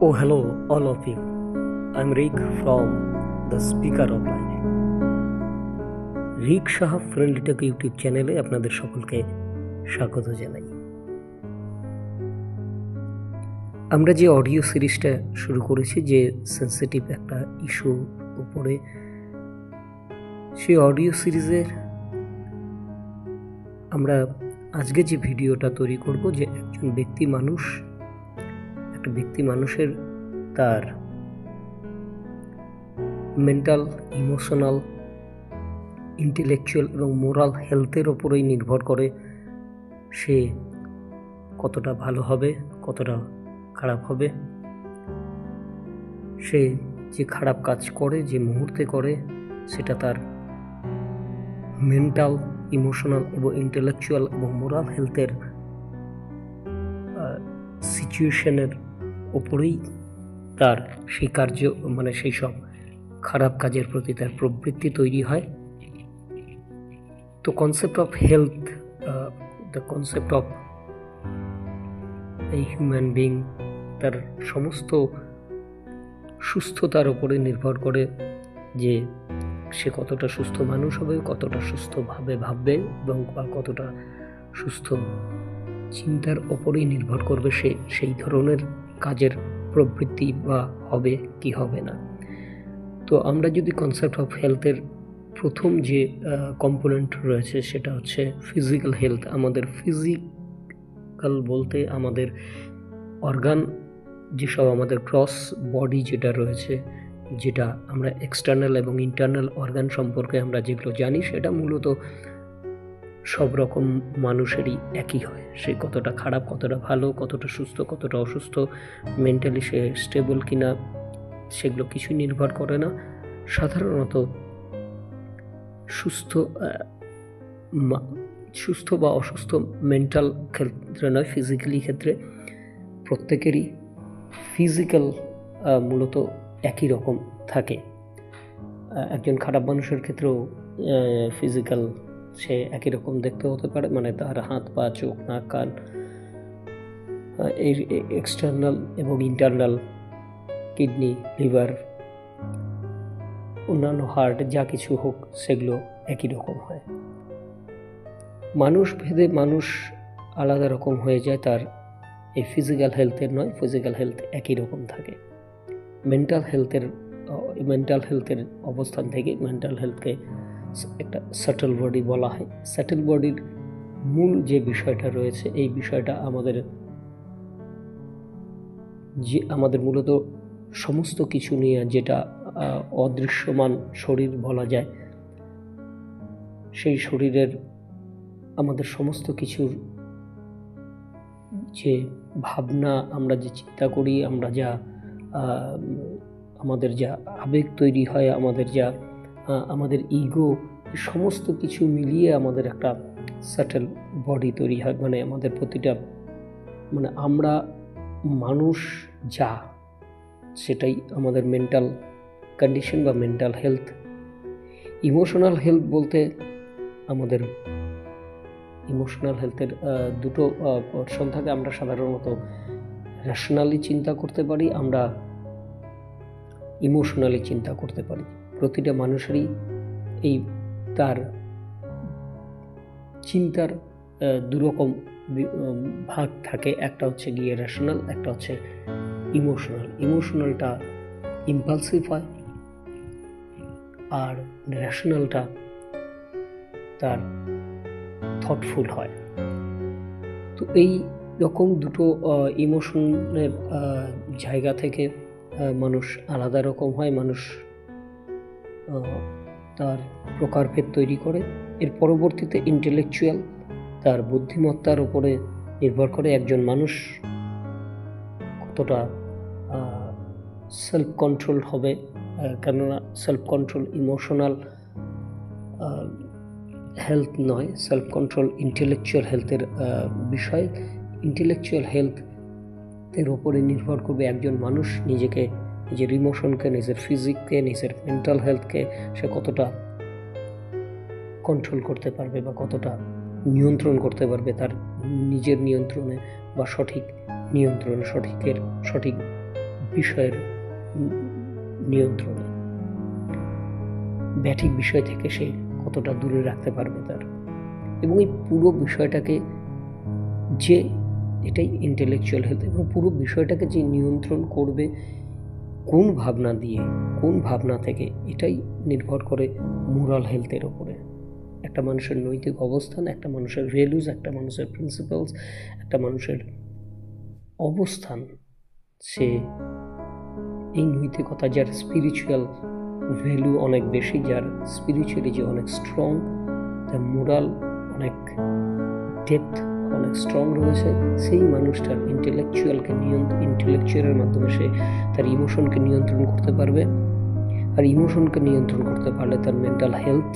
Oh, hello, all of you. I'm Rick from the Speaker of Life. Rik Saha friendly tech YouTube চ্যানেলে আপনাদের সকলকে স্বাগত জানাই আমরা যে অডিও সিরিজটা শুরু করেছি যে সেন্সিটিভ একটা ইস্যুর উপরে সেই অডিও সিরিজের আমরা আজকে যে ভিডিওটা তৈরি করব যে একজন ব্যক্তি মানুষ ব্যক্তি মানুষের তার মেন্টাল ইমোশনাল ইন্টেলেকচুয়াল এবং মোরাল হেলথের ওপরেই নির্ভর করে সে কতটা ভালো হবে, কতটা খারাপ হবে। সে যে খারাপ কাজ করে, যে মুহূর্তে করে, সেটা তার মেন্টাল ইমোশনাল এবং ইন্টেলেকচুয়াল এবং মোরাল হেলথের সিচুয়েশনের ওপরেই তার সেই কার্য মানে সেই সব খারাপ কাজের প্রতি তার প্রবৃত্তি তৈরি হয়। তো concept of health the concept of এই হিউম্যান বিং তার সমস্ত সুস্থতার উপরে নির্ভর করে যে সে কতটা সুস্থ মানুষ হবে, কতটা সুস্থভাবে ভাববে এবং বা কতটা সুস্থ চিন্তার ওপরেই নির্ভর করবে সে, সেই ধরনের কাজের প্রবৃত্তি বা হবে কি হবে না। তো আমরা যদি কনসেপ্ট অফ হেলথের প্রথম যে কম্পোনেন্ট রয়েছে সেটা হচ্ছে ফিজিক্যাল হেলথ আমাদের ফিজিক্যাল বলতে আমাদের অর্গান যেসব আমাদের ক্রস বডি যেটা রয়েছে, যেটা আমরা এক্সটার্নাল এবং ইন্টারনাল অর্গান সম্পর্কে আমরা যেগুলো জানি, সেটা মূলত সব রকম মানুষেরই একই হয়। সে কতটা খারাপ, কতটা ভালো, কতটা সুস্থ, কতটা অসুস্থ মেন্টালি সে স্টেবল কিনা, সেগুলো কিছুই নির্ভর করে না। সাধারণত সুস্থ সুস্থ বা অসুস্থ মেন্টাল ক্ষেত্রে নয় ফিজিক্যালি ক্ষেত্রে প্রত্যেকেরই ফিজিক্যাল মূলত একই রকম থাকে। একজন খারাপ মানুষের ক্ষেত্রেও ফিজিক্যাল সে একই রকম দেখতে হতে পারে মানে তার হাত, পা, চোখ, নাক, কান এক্সটার্নাল এবং ইন্টারনাল কিডনি লিভার অন্যান্য হার্ট যা কিছু হোক, সেগুলো একই রকম হয়। মানুষ ভেদে মানুষ আলাদা রকম হয়ে যায়, তার এই ফিজিক্যাল হেলথের নয় ফিজিক্যাল হেলথ একই রকম থাকে। মেন্টাল হেলথের মেন্টাল হেলথের অবস্থান থেকে মেন্টাল হেলথকে একটা সেটেল বডি বলা হয়। সেটেল বডির মূল যে বিষয়টা রয়েছে, এই বিষয়টা আমাদের যে আমাদের মূলত সমস্ত কিছু নিয়ে যেটা অদৃশ্যমান শরীর বলা যায়, সেই শরীরের আমাদের সমস্ত কিছুর যে ভাবনা, আমরা যে চিন্তা করি, আমরা যা আমাদের যা আবেগ তৈরি হয়, আমাদের যা আমাদের ইগো সমস্ত কিছু মিলিয়ে আমাদের একটা সেটেল বডি তৈরি হয়। মানে আমাদের প্রতিটা মানে আমরা মানুষ যা, সেটাই আমাদের মেন্টাল কন্ডিশন বা মেন্টাল হেলথ ইমোশনাল হেলথ বলতে আমাদের ইমোশনাল হেলথের দুটো পোর্শন থাকে। আমরা সাধারণত রেশনালি চিন্তা করতে পারি, আমরা ইমোশনালি চিন্তা করতে পারি। প্রতিটা মানুষেরই এই তার চিন্তার দুরকম ভাগ থাকে। একটা হচ্ছে গিয়ে রেশনাল একটা হচ্ছে ইমোশনাল ইমোশনালটা ইম্পালসিভ হয় আর রেশনালটা তার থটফুল হয়। তো এই রকম দুটো ইমোশনের জায়গা থেকে মানুষ আলাদা রকম হয়। মানুষ তার প্রকারভেদ তৈরি করে। এর পরবর্তীতে ইন্টেলেকচুয়াল তার বুদ্ধিমত্তার উপরে নির্ভর করে একজন মানুষ কতটা সেলফ কন্ট্রোল হবে কেননা সেলফ কন্ট্রোল ইমোশনাল হেলথ নয় সেলফ কন্ট্রোল ইন্টেলেকচুয়াল হেলথের বিষয়। ইন্টেলেকচুয়াল হেলথের ওপরে নির্ভর করবে একজন মানুষ নিজেকে নিজের ইমোশনকে নিজের ফিজিককে নিজের মেন্টাল হেলথকে সে কতটা কন্ট্রোল করতে পারবে বা কতটা নিয়ন্ত্রণ করতে পারবে তার নিজের নিয়ন্ত্রণে বা সঠিক নিয়ন্ত্রণে, সঠিকের, সঠিক বিষয়ের নিয়ন্ত্রণে। ব্যাঠিক বিষয় থেকে সে কতটা দূরে রাখতে পারবে তার। এবং এই পুরো বিষয়টাকে যে, এটাই ইন্টেলেকচুয়াল হেলথ এবং পুরো বিষয়টাকে যে নিয়ন্ত্রণ করবে কোন ভাবনা দিয়ে, কোন ভাবনা থেকে, এটাই নির্ভর করে মোরাল হেলথের ওপরে একটা মানুষের নৈতিক অবস্থান, একটা মানুষের ভ্যালুজ একটা মানুষের প্রিন্সিপালস একটা মানুষের অবস্থান, সে এই নৈতিকতা যার স্পিরিচুয়াল ভ্যালু অনেক বেশি, যার স্পিরিচুয়ালি যে অনেক স্ট্রং তার মোরাল অনেক ডেপথ অনেক স্ট্রং রয়েছে, সেই মানুষটার ইন্টেলেকচুয়ালকে নিয়ন্ত্রণ ইন্টেলেকচুয়ালের মাধ্যমে সে তার ইমোশনকে নিয়ন্ত্রণ করতে পারবে। আর ইমোশনকে নিয়ন্ত্রণ করতে পারলে তার মেন্টাল হেলথ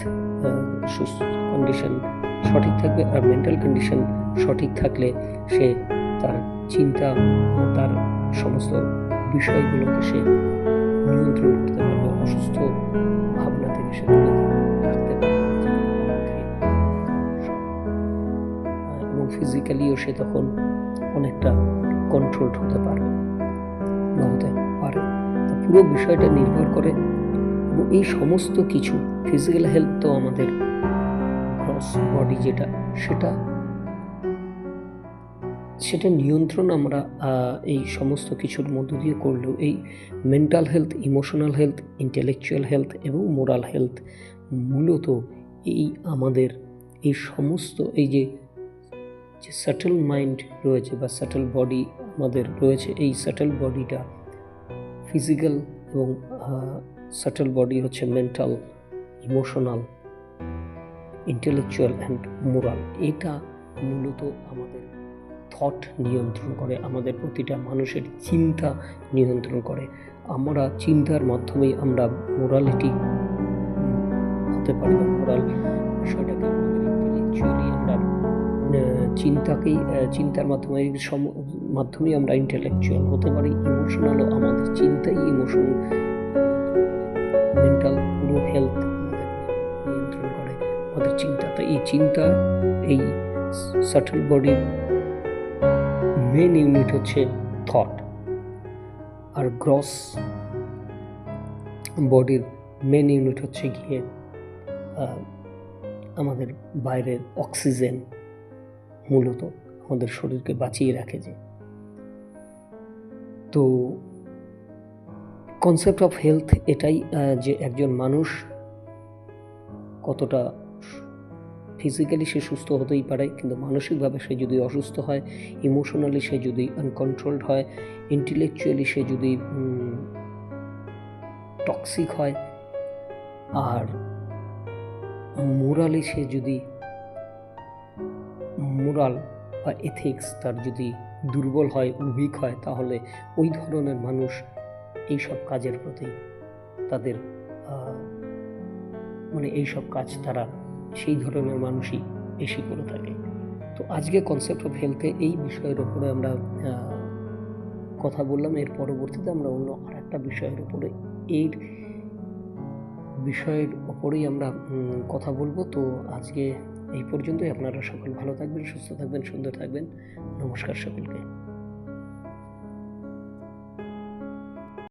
সুস্থ কন্ডিশন সঠিক থাকবে আর মেন্টাল কন্ডিশন সঠিক থাকলে সে তার চিন্তা, তার সমস্ত বিষয়গুলোকে সে ফিজিক্যালিও সে তখন অনেকটা কন্ট্রোলড হতে পারবে বা হতে পারে পুরো বিষয়টা নির্ভর করে এবং এই সমস্ত কিছু ফিজিক্যাল হেলথ তো আমাদের ক্রস বডি যেটা, সেটা সেটা নিয়ন্ত্রণ আমরা এই সমস্ত কিছুর মধ্য দিয়ে করলেও এই mental health emotional health intellectual health এবং মোরাল হেলথ মূলত এই আমাদের এই সমস্ত, এই যে যে স্যাটেল মাইন্ড রয়েছে বা স্যাটেল বডি আমাদের রয়েছে, এই স্যাটেল বডিটা ফিজিক্যাল এবং স্যাটেল বডি হচ্ছে mental emotional intellectual and moral এটা মূলত আমাদের থট নিয়ন্ত্রণ করে, আমাদের প্রতিটা মানুষের চিন্তা নিয়ন্ত্রণ করে। আমরা চিন্তার মাধ্যমেই আমরা মোরালিটি হতে পারি মোরাল বিষয়টাকে চিন্তাকেই চিন্তার মাধ্যমে মাধ্যমেই আমরা ইন্টেলেকচুয়াল হতে পারি। ইমোশনালও আমাদের চিন্তাই ইমোশন মেন্টাল পুরো হেলথ নিয়ন্ত্রণ করে। আমাদের চিন্তা, তো এই চিন্তা, এই সাটল বডির মেন ইউনিট হচ্ছে থট আর গ্রস বডির মেন ইউনিট হচ্ছে গিয়ে আমাদের বাইরের অক্সিজেন মূলত আমাদের শরীরকে বাঁচিয়ে রাখে যে। তো কনসেপ্ট অফ হেলথ এটাই যে একজন মানুষ কতটা ফিজিক্যালি সে সুস্থ হতেই পারে, কিন্তু মানসিকভাবে সে যদি অসুস্থ হয় ইমোশনালি সে যদি আনকন্ট্রোলড হয় ইন্টেলেকচুয়ালি সে যদি টক্সিক হয়, আর মোরালি সে যদি মোরাল বা এথিক্স তার যদি দুর্বল হয় উইক হয়, তাহলে ওই ধরনের মানুষ এই সব কাজের প্রতি তাদের মানে এই সব কাজ তারা সেই ধরনের মানুষই বেশি করে থাকে। তো আজকে কনসেপ্ট অফ হেলথে এই বিষয়ের উপরে আমরা কথা বললাম। এর পরবর্তীতে আমরা অন্য আর একটা বিষয়ের উপরে এর বিষয়ের ওপরেই আমরা কথা বলব। তো আজকে এই পর্যন্তই। আপনারা সকল ভালো থাকবেন সুস্থ থাকবেন সুন্দর থাকবেন। নমস্কার সকলকে।